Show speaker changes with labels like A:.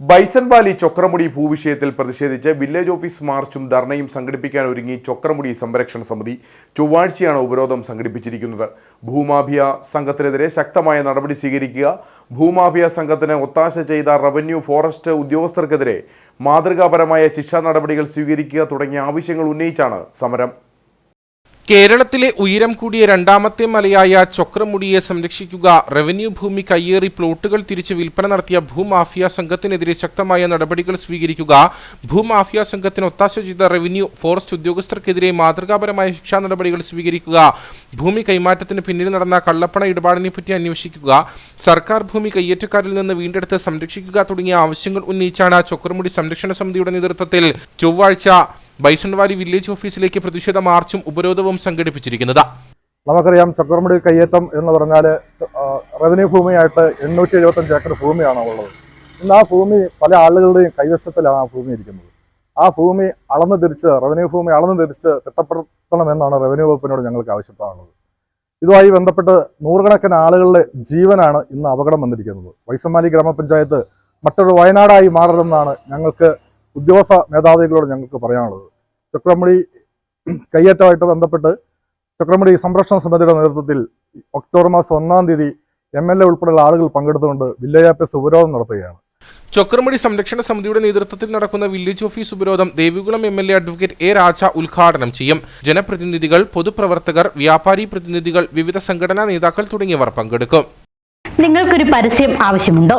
A: Bison Valley Chokramudi ഭൂവിഷയത്തിൽ പ്രതിഷേധിച്ച് village office മാർച്ചും ധർണയും സംഘടിപ്പിക്കാൻ ഒരുങ്ങി ചൊക്രമുടി സംരക്ഷണ സമിതി ചൊവ്വാഴ്ചയാണ് ഉപരോധം സംഘടിപ്പിച്ചിരിക്കുന്നത്. ഭൂമാഫിയ സംഘത്തിനെതിരെ ശക്തമായ നടപടി സ്വീകരിക്കുക ഭൂമാഫിയ സംഘത്തിന് ഒത്താശ ചെയ്ത റവന്യൂ ഫോറസ്റ്റ് ഉദ്യോഗസ്ഥർക്കെതിരെ മാതൃകാപരമായ ശിക്ഷാ നടപടികൾ സ്വീകരിക്കുക തുടങ്ങിയ ആവശ്യങ്ങൾ ഉന്നയിച്ചാണ് സമരം.
B: കേരളത്തിലെ ഉയരം കൂടിയ രണ്ടാമത്തെ മലയായ ചൊക്രമുടിയെ സംരക്ഷിക്കുക റവന്യൂ ഭൂമി കയ്യേറി പ്ലോട്ടുകൾ തിരിച്ച് വിൽപ്പന നടത്തിയ ഭൂമാഫിയ സംഘത്തിനെതിരെ ശക്തമായ നടപടികൾ സ്വീകരിക്കുക ഭൂമാഫിയ സംഘത്തിന് ഒത്താശ ചെയ്ത റവന്യൂ ഫോറസ്റ്റ് ഉദ്യോഗസ്ഥർക്കെതിരെ മാതൃകാപരമായ ശിക്ഷാ നടപടികൾ സ്വീകരിക്കുക ഭൂമി കൈമാറ്റത്തിന് പിന്നിൽ നടന്ന കള്ളപ്പണ ഇടപാടിനെ പറ്റി അന്വേഷിക്കുക സർക്കാർ ഭൂമി കയ്യേറ്റക്കാരിൽ നിന്ന് വീണ്ടെടുത്ത് സംരക്ഷിക്കുക തുടങ്ങിയ ആവശ്യങ്ങൾ ഉന്നയിച്ചാണ് ചൊക്രമുടി സംരക്ഷണ സമിതിയുടെ നേതൃത്വത്തിൽ ചൊവ്വാഴ്ച ബൈസൺവാലി വില്ലേജ് ഓഫീസിലേക്ക് പ്രതിഷേധ മാർച്ചും ഉപരോധവും സംഘടിപ്പിച്ചിരിക്കുന്നത്.
C: നമുക്കറിയാം ചക്രമുടി കയ്യേറ്റം എന്ന് പറഞ്ഞാൽ റവന്യൂ ഭൂമിയായിട്ട് എണ്ണൂറ്റി എഴുപത്തഞ്ച് ഏക്കർ ഭൂമിയാണ് ഉള്ളത്. ഇന്ന് ആ ഭൂമി പല ആളുകളുടെയും കൈവശത്തിലാണ് ആ ഭൂമി ഇരിക്കുന്നത്. ആ ഭൂമി അളന്നു തിരിച്ച് റവന്യൂ ഭൂമി അളന്നു തിരിച്ച് തിട്ടപ്പെടുത്തണമെന്നാണ് റവന്യൂ വകുപ്പിനോട് ഞങ്ങൾക്ക് ആവശ്യപ്പെടാനുള്ളത്. ഇതുമായി ബന്ധപ്പെട്ട് നൂറുകണക്കിന് ആളുകളുടെ ജീവനാണ് ഇന്ന് അപകടം വന്നിരിക്കുന്നത്. വൈസമാലി ഗ്രാമപഞ്ചായത്ത് മറ്റൊരു വയനാടായി മാറണമെന്നാണ് ഞങ്ങൾക്ക് ഉദ്യോഗസ്ഥ മേധാവികളോട് ഞങ്ങൾക്ക് പറയാനുള്ളത്. ചക്രമുടി കയ്യേറ്റമായിട്ട് ബന്ധപ്പെട്ട് ചക്രമുടി സംരക്ഷണ സമിതിയുടെ നേതൃത്വത്തിൽ ഒക്ടോബർ മാസം ഒന്നാം തീയതി എം എൽ എ ഉൾപ്പെടെയുള്ള ആളുകൾ പങ്കെടുത്തുകൊണ്ട് വില്ലേജ് ഓഫീസ് ഉപരോധം നടത്തുകയാണ്.
B: ചൊക്രമുടി സംരക്ഷണ സമിതിയുടെ നേതൃത്വത്തിൽ നടക്കുന്ന വില്ലേജ് ഓഫീസ് ഉപരോധം Devikulam M L A advocate A Raja ഉദ്ഘാടനം ചെയ്യും. ജനപ്രതിനിധികൾ പൊതുപ്രവർത്തകർ വ്യാപാരി പ്രതിനിധികൾ വിവിധ സംഘടനാ നേതാക്കൾ തുടങ്ങിയവർ പങ്കെടുക്കും.
D: നിങ്ങൾക്കൊരു പരസ്യം ആവശ്യമുണ്ടോ?